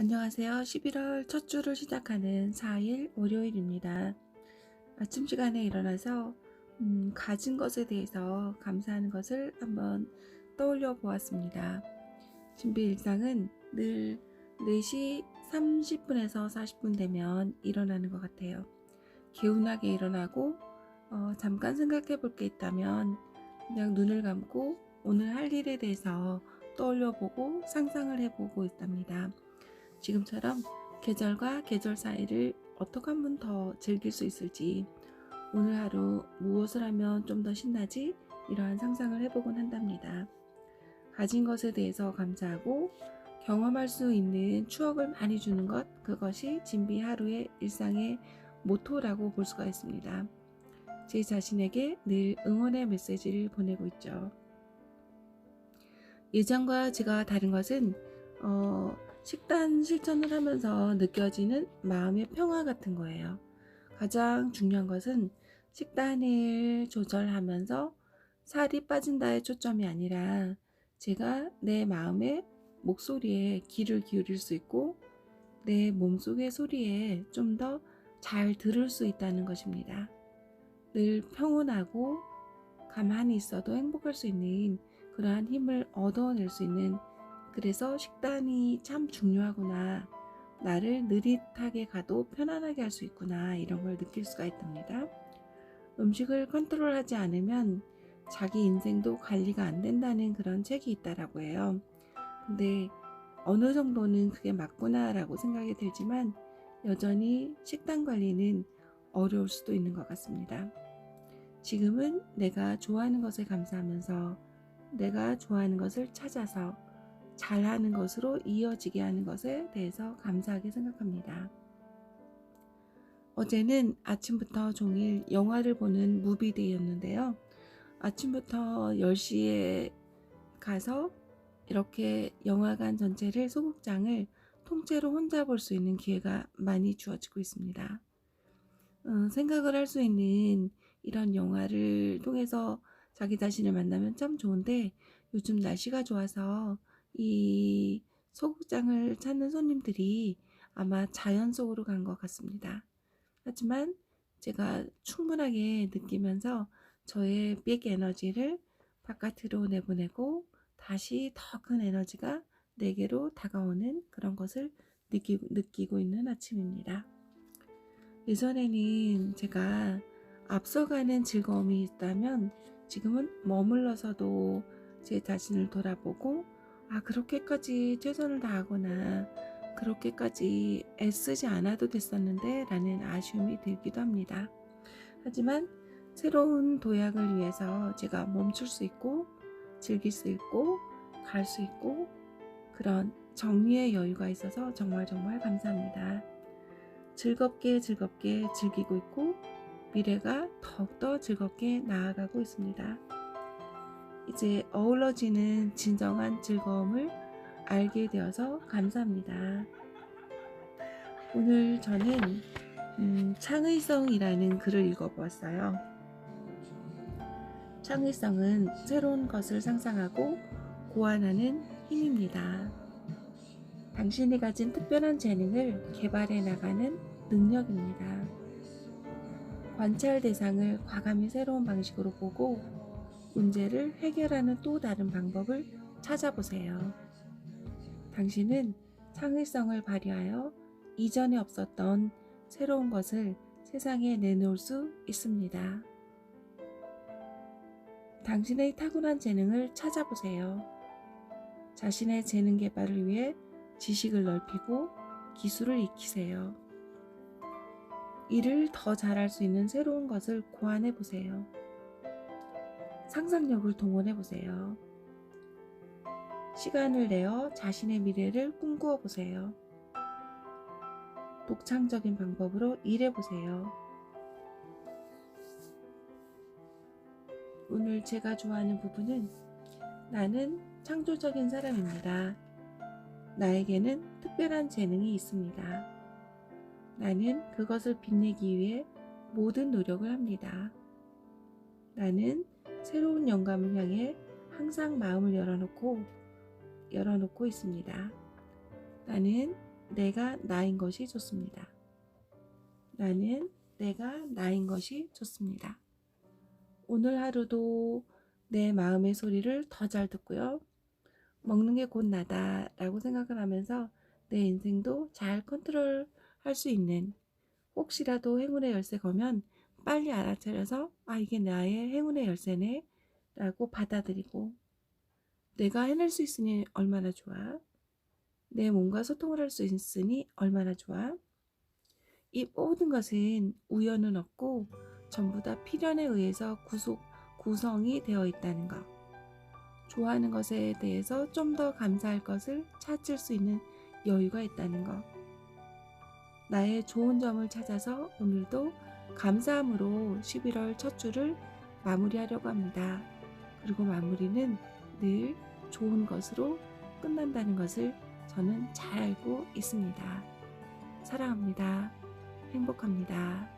안녕하세요. 11월 첫 주를 시작하는 4일 월요일입니다. 아침 시간에 일어나서 음, 가진 것에 대해서 감사하는 것을 한번 떠올려 보았습니다. 준비 일상은 늘 4시 30분에서 40분 되면 일어나는 것 같아요. 개운하게 일어나고 어, 잠깐 생각해 볼 게 있다면 그냥 눈을 감고 오늘 할 일에 대해서 떠올려 보고 상상을 해보고 있답니다. 지금처럼 계절과 계절 사이를 어떻게 하면 더 즐길 수 있을지 오늘 하루 무엇을 하면 좀 더 신나지 이러한 상상을 해보곤 한답니다. 가진 것에 대해서 감사하고 경험할 수 있는 추억을 많이 주는 것 그것이 진비 하루의 일상의 모토라고 볼 수가 있습니다. 제 자신에게 늘 응원의 메시지를 보내고 있죠. 예전과 제가 다른 것은 어, 식단 실천을 하면서 느껴지는 마음의 평화 같은 거예요. 가장 중요한 것은 식단을 조절하면서 살이 빠진다의 초점이 아니라 제가 내 마음의 목소리에 귀를 기울일 수 있고 내 몸속의 소리에 좀 더 잘 들을 수 있다는 것입니다. 늘 평온하고 가만히 있어도 행복할 수 있는 그러한 힘을 얻어낼 수 있는 그래서 식단이 참 중요하구나. 나를 느릿하게 가도 편안하게 할 수 있구나. 이런 걸 느낄 수가 있답니다. 음식을 컨트롤하지 않으면 자기 인생도 관리가 안 된다는 그런 책이 있다라고 해요. 근데 어느 정도는 그게 맞구나라고 생각이 들지만 여전히 식단 관리는 어려울 수도 있는 것 같습니다. 지금은 내가 좋아하는 것에 감사하면서 내가 좋아하는 것을 찾아서 잘하는 것으로 이어지게 하는 것에 대해서 감사하게 생각합니다. 어제는 아침부터 종일 영화를 보는 무비데이였는데요. 아침부터 10시에 가서 이렇게 영화관 전체를 소극장을 통째로 혼자 볼 수 있는 기회가 많이 주어지고 있습니다. 어, 생각을 할 수 있는 이런 영화를 통해서 자기 자신을 만나면 참 좋은데 요즘 날씨가 좋아서 이 소극장을 찾는 손님들이 아마 자연 속으로 간 것 같습니다. 하지만 제가 충분하게 느끼면서 저의 빅 에너지를 바깥으로 내보내고 다시 더 큰 에너지가 내게로 다가오는 그런 것을 느끼, 느끼고 있는 아침입니다. 예전에는 제가 앞서가는 즐거움이 있다면 지금은 머물러서도 제 자신을 돌아보고 아 그렇게까지 최선을 다하거나 그렇게까지 애쓰지 않아도 됐었는데 라는 아쉬움이 들기도 합니다. 하지만 새로운 도약을 위해서 제가 멈출 수 있고 즐길 수 있고 갈 수 있고 그런 정리의 여유가 있어서 정말 정말 감사합니다. 즐겁게 즐겁게 즐기고 있고 미래가 더욱더 즐겁게 나아가고 있습니다. 이제 어우러지는 진정한 즐거움을 알게 되어서 감사합니다. 오늘 저는 음, 창의성이라는 글을 읽어보았어요. 창의성은 새로운 것을 상상하고 고안하는 힘입니다. 당신이 가진 특별한 재능을 개발해 나가는 능력입니다. 관찰 대상을 과감히 새로운 방식으로 보고 문제를 해결하는 또 다른 방법을 찾아보세요. 당신은 창의성을 발휘하여 이전에 없었던 새로운 것을 세상에 내놓을 수 있습니다. 당신의 타고난 재능을 찾아보세요. 자신의 재능 개발을 위해 지식을 넓히고 기술을 익히세요. 일을 더 잘할 수 있는 새로운 것을 고안해 보세요. 상상력을 동원해 보세요. 시간을 내어 자신의 미래를 꿈꾸어 보세요. 독창적인 방법으로 일해 보세요. 오늘 제가 좋아하는 부분은 나는 창조적인 사람입니다. 나에게는 특별한 재능이 있습니다. 나는 그것을 빛내기 위해 모든 노력을 합니다. 나는 새로운 영감을 향해 항상 마음을 열어놓고 열어놓고 있습니다. 나는 내가 나인 것이 좋습니다. 나는 내가 나인 것이 좋습니다. 오늘 하루도 내 마음의 소리를 더 잘 듣고요. 먹는 게 곧 나다 라고 생각을 하면서 내 인생도 잘 컨트롤 할 수 있는 혹시라도 행운의 열쇠 거면 빨리 알아차려서 아 이게 나의 행운의 열쇠네 라고 받아들이고 내가 해낼 수 있으니 얼마나 좋아. 내 몸과 소통을 할 수 있으니 얼마나 좋아. 이 모든 것은 우연은 없고 전부 다 필연에 의해서 구속, 구성이 되어 있다는 것. 좋아하는 것에 대해서 좀 더 감사할 것을 찾을 수 있는 여유가 있다는 것. 나의 좋은 점을 찾아서 오늘도 감사함으로 11월 첫 주를 마무리하려고 합니다. 그리고 마무리는 늘 좋은 것으로 끝난다는 것을 저는 잘 알고 있습니다. 사랑합니다. 행복합니다.